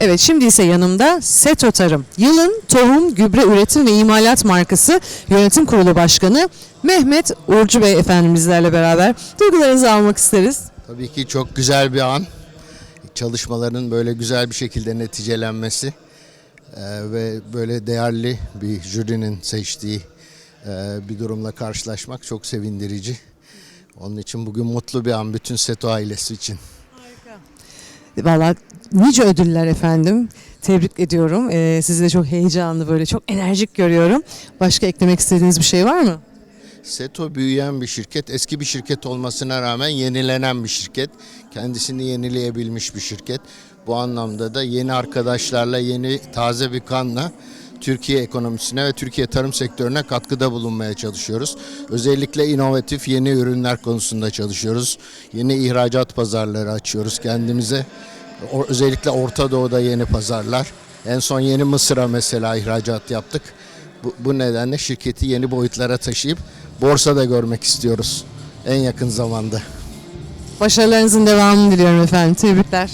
Evet şimdi ise yanımda Seto Tarım. Yılın tohum, gübre üretim ve imalat markası yönetim kurulu başkanı Mehmet Uğurcu Bey efendimizlerle beraber duygularınızı almak isteriz. Tabii ki çok güzel bir an. Çalışmaların böyle güzel bir şekilde neticelenmesi eee, ve böyle değerli bir jürinin seçtiği eee, bir durumla karşılaşmak çok sevindirici. Onun için bugün mutlu bir an bütün Seto ailesi için. Valla nice ödüller efendim. Tebrik ediyorum. Ee, sizi de çok heyecanlı böyle çok enerjik görüyorum. Başka eklemek istediğiniz bir şey var mı? Seto büyüyen bir şirket, eski bir şirket olmasına rağmen yenilenen bir şirket. Kendisini yenileyebilmiş bir şirket. Bu anlamda da yeni arkadaşlarla, yeni taze bir kanla Türkiye ekonomisine ve Türkiye tarım sektörüne katkıda bulunmaya çalışıyoruz. Özellikle inovatif yeni ürünler konusunda çalışıyoruz. Yeni ihracat pazarları açıyoruz kendimize. O- Özellikle Orta Doğu'da yeni pazarlar. En son yeni Mısır'a mesela ihracat yaptık. Bu, bu nedenle şirketi yeni boyutlara taşıyıp borsada görmek istiyoruz en yakın zamanda. Başarılarınızın devamını diliyorum efendim. Tebrikler.